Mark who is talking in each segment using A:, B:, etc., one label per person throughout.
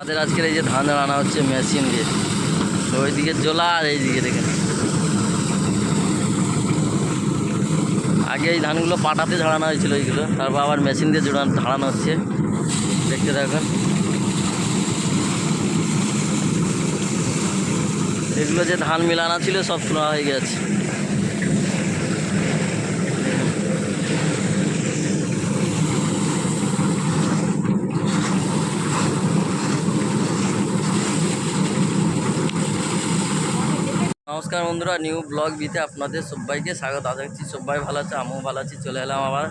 A: আমাদের আজকের এই যে ধান আনা হচ্ছে মেশিন দিয়ে। তো ওইদিকে জোলা আর এইদিকে দেখেন। আগে এই ধানগুলো পাটাতে ঝাড়ানো হয়েছিল এইগুলো তারপর আবার মেশিন দিয়ে জোড়ানো ঝাড়ানো হচ্ছে। দেখতে থাকুন। এগুলো যে ধান মিলানো ছিল, সব তোলা হয়ে গেছে। নমস্কার বন্ধুরা নিউ ব্লগ বিতে আপনাদের সবাইকে স্বাগত। আশা করছি সবাই ভালো আছে, আমিও ভালো আছি, চলে এলাম আবার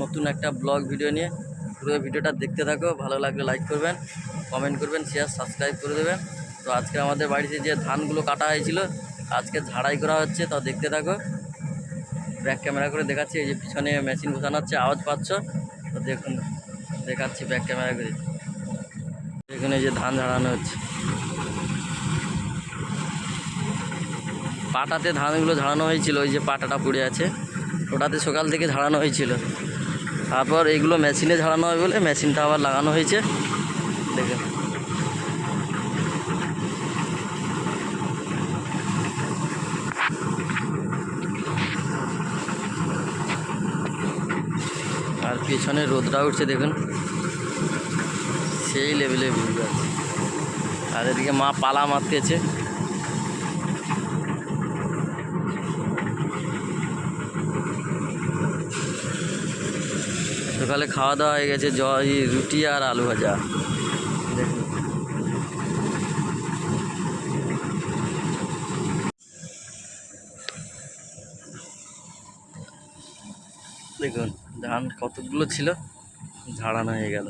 A: নতুন একটা ব্লগ ভিডিও নিয়ে। পুরো ভিডিওটা দেখতে থাকো, ভালো লাগলে লাইক করবেন কমেন্ট করবেন শেয়ার সাবস্ক্রাইব করে দেবেন। তো আজকে আমাদের বাড়িতে যে ধানগুলো কাটা হয়েছিল, আজকে ঝাড়াই করা হচ্ছে, তো দেখতে থাকো। ব্যাক ক্যামেরা করে দেখাচ্ছি, এই যে পিছনে মেশিন বসানো হচ্ছে, আওয়াজ পাচ্ছ? তো দেখুন, দেখাচ্ছি ব্যাক ক্যামেরা করে। এই যে ধান ঝাড়ানো হচ্ছে। পাটাতে ধানগুলো ঝাড়ানো হয়েছিল, ওই যে পাটাটা পড়ে আছে। ওটাতে সকাল থেকে ঝাড়ানো হয়েছিল। তারপর এইগুলো মেশিনে ঝাড়ানো হয় বলে মেশিনটা আবার লাগানো হয়েছে। দেখুন। আর পেছনে রোদটা উঠছে, দেখুন। সেই লেভেলে ভিড় আর এদিকে মা পালা মারতেছে। সকালে খাওয়া দাওয়া হয়ে গেছে জ রুটি আর আলু ভাজা। দেখুন, ধান কতগুলো ছিল? ঝাড়ানো হয়ে গেল।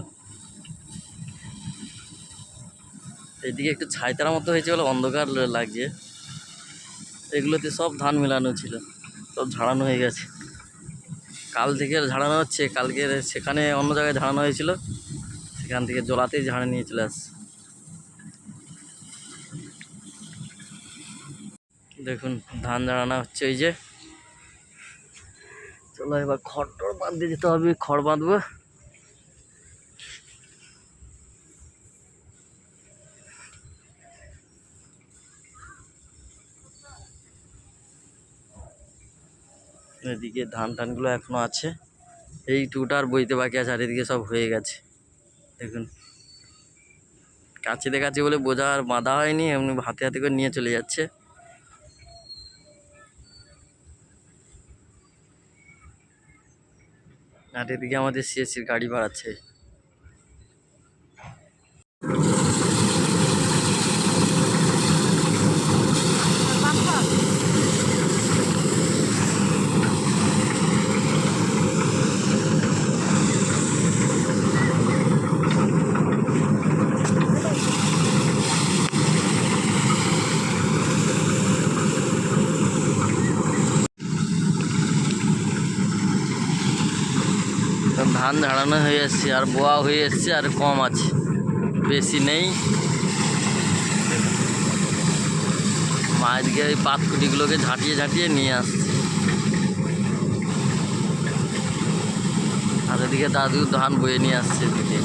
A: এদিকে একটু ছাইতারা মতো হয়েছে বলে অন্ধকার লাগছে। এগুলোতে সব ধান মেলানো ছিল, সব ঝাড়ানো হয়ে গেছে। কাল থেকে ঝাড়ানো হচ্ছে, কালকে সেখানে অন্য জায়গায় ঝাড়ানো হয়েছিল। সেখান থেকে জলাতেই ঝাড়ে নিয়ে চলে আসছে। দেখুন, ধান ঝাড়ানো হচ্ছে এই যে। চলো এবার খড় টড় বাঁধ দিয়ে যেতে হবে, খড় বাঁধবো। এদিকে ধান টানগুলো এখনও আছে। এই টুটার বইতে বাকি আছে আর এদিকে সব হয়ে গেছে। দেখুন। কাছে দেখাচ্ছে বলে বোঝা আর বাঁধা হয়নি, এমনি হাতে হাতে করে নিয়ে চলে যাচ্ছে। আর এদিকে আমাদের সিএসসির গাড়ি বাড়াচ্ছে তো ধান ঝাড়ানো হয়ে এসছে, আর বোয়া হয়ে এসছে, আর কম আছে। বেশি নেই। মা এদিকে ওই পাতকুটিগুলোকে ঝাঁটিয়ে ঝাঁটিয়ে নিয়ে আসছে। আর এদিকে দাদু ধান বয়ে নিয়ে আসছে এদিকে।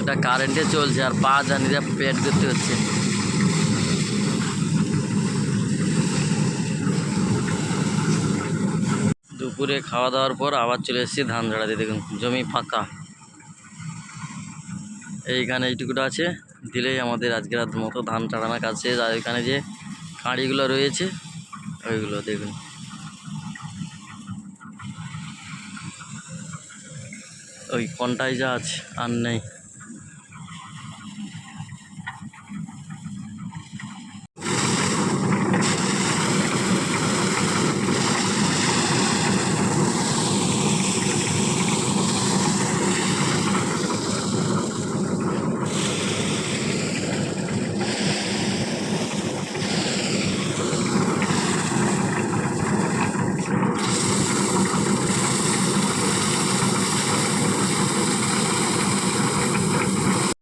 A: এটা কারেন্টে চলছে, আর পা জানিয়ে পেট করতে হচ্ছে। দুপুরে খাওয়া দাওয়ার পর আবার চলে এসেছি ধান ঝাড়াতে দেখুন, জমি ফাঁকা। এইখানে এইটুকুটা আছে। দিলেই আমাদের আজকের রাত মতো ধান চাড়ানোর কাজ শেষ। আর এখানে যে কাঁড়িগুলো রয়েছে, ওইগুলো দেখুন। ওই কোনটাই যা আছে, আর নেই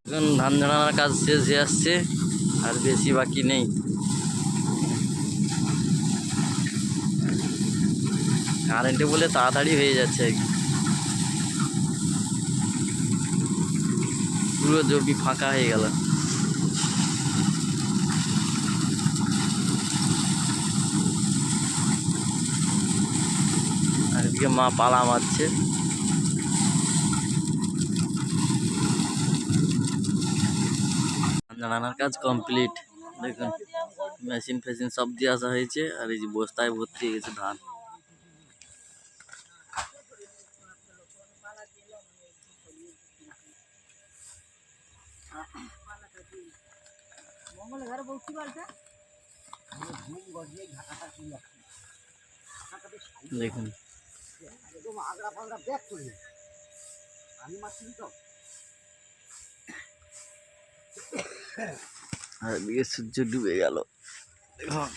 A: এখন ধান কাজ শেষ হয়ে আসছে, আর বেশি বাকি নেই। কারেন্টে বলে তাড়াতাড়ি হয়ে যাচ্ছে আর কি। পুরো জমি ফাঁকা হয়ে গেল। আর এদিকে মা পালা মারছে। রান্নার কাজ কমপ্লিট দেখুন মেশিন ফেশিন সব দিয়ে আসা হয়েছে, আর এই যে বস্তায় ভর্তি হয়ে গেছে ধান। দেখুন। আর এদিকে সূর্য ডুবে গেল। দেখুন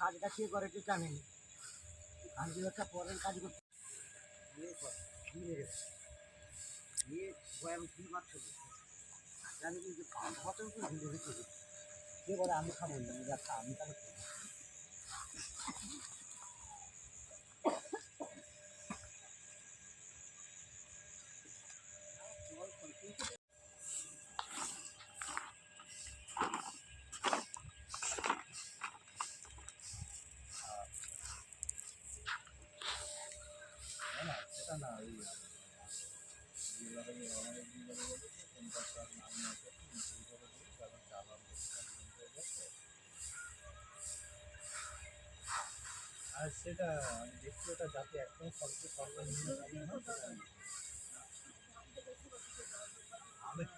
B: কাজটা কে করে কেউ জানেনি আমি একটা পরের কাজ করছি ইয়ে কর, নিয়ে গেছে। নিয়ে বয়াম কি মারছিল জানি কিন্তু কত ভিড়ে রেখেছে কে বলে আমি খাব না যা খা আমি তাহলে খাব। আর সেটা দেখছি ওটা যাতে একদম সর্বনিম্ন সেটা আমি-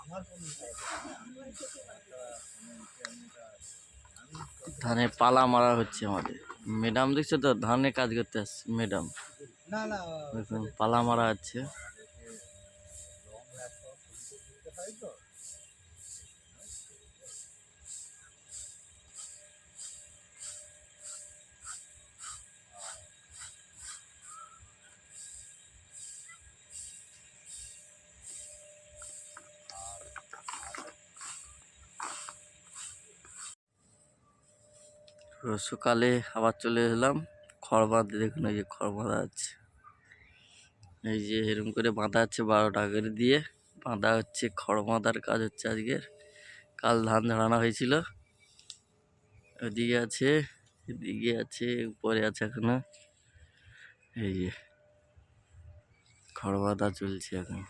B: আমার কোনো
A: পালা মারা হচ্ছে আমাদের। ম্যাডাম দেখছ তো ধানে কাজ করতে আসছে ম্যাডাম। পালা মারা হচ্ছে।
B: তো
A: সকালে আবার চলে এলাম। খড় বাঁধতে দেখুন এই যে খড় বাঁধা আছে। এই যে এরকম করে বাঁধা আছে বারো টাকা করে দিয়ে। বাঁধা হচ্ছে, খড় বাঁধার কাজ হচ্ছে আজকের। কাল ধান ঝাড়ানো হয়েছিল। ওদিকে আছে, এদিকে আছে, উপরে আছে এখনও। এই যে খড় বাঁধা চলছে এখন।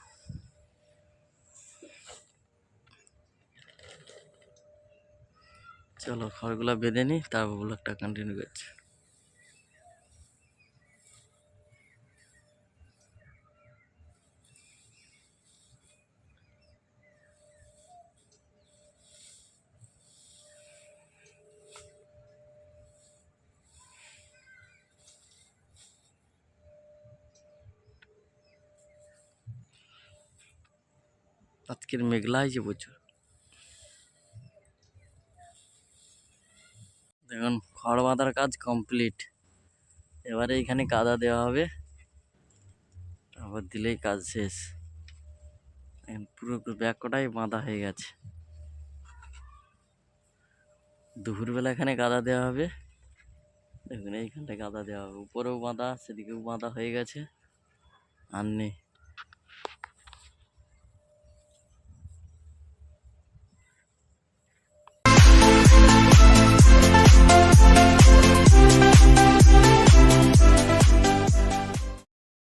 A: চলো খড়গুলো বেঁধে নিই তারপর ব্লগটা কন্টিনিউ করছি। আজকের মেঘলা হয়েছে প্রচুর। খড় বাঁধার কাজ কমপ্লিট। এবারে এখানে কাদা দেওয়া হবে। তারপর দিলেই কাজ শেষ। পুরো ব্যাগ কটাই বাঁধা হয়ে গেছে। দুপুরবেলা এখানে কাদা দেওয়া হবে। দেখুন, এইখানটায় কাদা দেওয়া হবে। উপরেও বাঁধা, সেদিকেও বাঁধা হয়ে গেছে। আর নেই।